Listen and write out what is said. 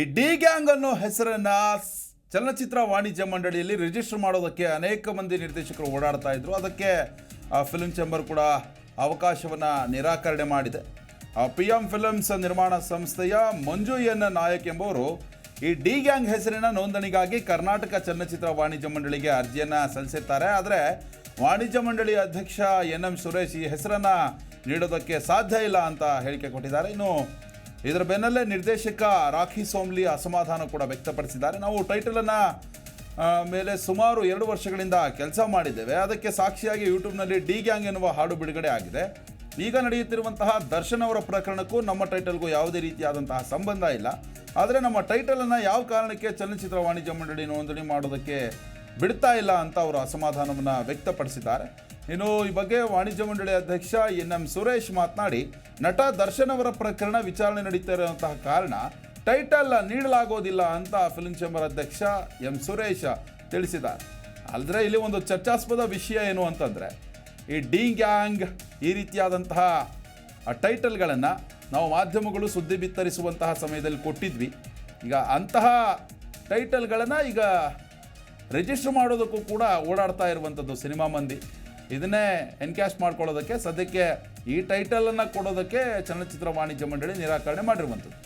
ಈ D gang ಅನ್ನೋ ಹೆಸರನ್ನ ಚಲನಚಿತ್ರ ವಾಣಿಜ್ಯ ಮಂಡಳಿಯಲ್ಲಿ ರಿಜಿಸ್ಟರ್ ಮಾಡೋದಕ್ಕೆ ಅನೇಕ ಮಂದಿ ನಿರ್ದೇಶಕರು ಓಡಾಡ್ತಾ ಇದ್ರು. ಅದಕ್ಕೆ ಫಿಲ್ಮ್ ಚೇಂಬರ್ ಕೂಡ ಅವಕಾಶವನ್ನು ನಿರಾಕರಣೆ ಮಾಡಿದೆ. ಪಿ ಎಂ ಫಿಲಮ್ಸ್ ನಿರ್ಮಾಣ ಸಂಸ್ಥೆಯ ಮಂಜು ಎನ್ ನಾಯಕ್ ಎಂಬುವರು ಈ ಡಿ ಗ್ಯಾಂಗ್ ಹೆಸರಿನ ನೋಂದಣಿಗಾಗಿ ಕರ್ನಾಟಕ ಚಲನಚಿತ್ರ ವಾಣಿಜ್ಯ ಮಂಡಳಿಗೆ ಅರ್ಜಿಯನ್ನು ಸಲ್ಲಿಸಿರ್ತಾರೆ. ಆದರೆ ವಾಣಿಜ್ಯ ಮಂಡಳಿ ಅಧ್ಯಕ್ಷ ಎನ್ ಎಂ ಸುರೇಶ್ ಈ ಹೆಸರನ್ನು ನೀಡೋದಕ್ಕೆ ಸಾಧ್ಯ ಇಲ್ಲ ಅಂತ ಹೇಳಿಕೆ ಕೊಟ್ಟಿದ್ದಾರೆ. ಇನ್ನು ಇದರ ಬೆನ್ನಲ್ಲೇ ನಿರ್ದೇಶಕ ರಾಖಿ ಸೋಮ್ಲಿ ಅಸಮಾಧಾನ ಕೂಡ ವ್ಯಕ್ತಪಡಿಸಿದ್ದಾರೆ. ನಾವು ಟೈಟಲನ್ನು ಮೇಲೆ ಸುಮಾರು ಎರಡು ವರ್ಷಗಳಿಂದ ಕೆಲಸ ಮಾಡಿದ್ದೇವೆ. ಅದಕ್ಕೆ ಸಾಕ್ಷಿಯಾಗಿ ಯೂಟ್ಯೂಬ್ನಲ್ಲಿ ಡಿ ಗ್ಯಾಂಗ್ ಎನ್ನುವ ಹಾಡು ಬಿಡುಗಡೆ ಆಗಿದೆ. ಈಗ ನಡೆಯುತ್ತಿರುವಂತಹ ದರ್ಶನ್ ಅವರ ಪ್ರಕರಣಕ್ಕೂ ನಮ್ಮ ಟೈಟಲ್ಗೂ ಯಾವುದೇ ರೀತಿಯಾದಂತಹ ಸಂಬಂಧ ಇಲ್ಲ. ಆದರೆ ನಮ್ಮ ಟೈಟಲನ್ನು ಯಾವ ಕಾರಣಕ್ಕೆ ಚಲನಚಿತ್ರ ವಾಣಿಜ್ಯ ಮಂಡಳಿ ನೋಂದಣಿ ಮಾಡೋದಕ್ಕೆ ಬಿಡ್ತಾ ಇಲ್ಲ ಅಂತ ಅವರು ಅಸಮಾಧಾನವನ್ನು ವ್ಯಕ್ತಪಡಿಸಿದ್ದಾರೆ. ಇನ್ನು ಈ ಬಗ್ಗೆ ವಾಣಿಜ್ಯ ಮಂಡಳಿ ಅಧ್ಯಕ್ಷ ಎನ್ ಎಂ ಸುರೇಶ್ ಮಾತನಾಡಿ, ನಟ ದರ್ಶನ್ ಅವರ ಪ್ರಕರಣ ವಿಚಾರಣೆ ನಡೀತಾ ಇರುವಂತಹ ಕಾರಣ ಟೈಟಲ್ ನೀಡಲಾಗೋದಿಲ್ಲ ಅಂತ ಫಿಲ್ಮ್ ಚೇಂಬರ್ ಅಧ್ಯಕ್ಷ ಎಂ ಸುರೇಶ್ ತಿಳಿಸಿದ್ದಾರೆ. ಅಲ್ಲದ್ರೆ ಇಲ್ಲಿ ಒಂದು ಚರ್ಚಾಸ್ಪದ ವಿಷಯ ಏನು ಅಂತಂದರೆ, ಈ ಡಿ ಗ್ಯಾಂಗ್ ಈ ರೀತಿಯಾದಂತಹ ಟೈಟಲ್ಗಳನ್ನು ನಾವು ಮಾಧ್ಯಮಗಳು ಸುದ್ದಿ ಬಿತ್ತರಿಸುವಂತಹ ಸಮಯದಲ್ಲಿ ಕೊಟ್ಟಿದ್ವಿ. ಈಗ ಅಂತಹ ಟೈಟಲ್ಗಳನ್ನು ಈಗ ರಿಜಿಸ್ಟರ್ ಮಾಡೋದಕ್ಕೂ ಕೂಡ ಓಡಾಡ್ತಾ ಇರುವಂಥದ್ದು ಸಿನಿಮಾ ಮಂದಿ. ಇದನ್ನೇ ಎನ್ಕ್ಯಾಶ್ ಮಾಡ್ಕೊಳ್ಳೋದಕ್ಕೆ ಸದ್ಯಕ್ಕೆ ಈ ಟೈಟಲನ್ನು ಕೊಡೋದಕ್ಕೆ ಚಲನಚಿತ್ರ ವಾಣಿಜ್ಯ ಮಂಡಳಿ ನಿರಾಕರಣೆ ಮಾಡಿರುವಂಥದ್ದು.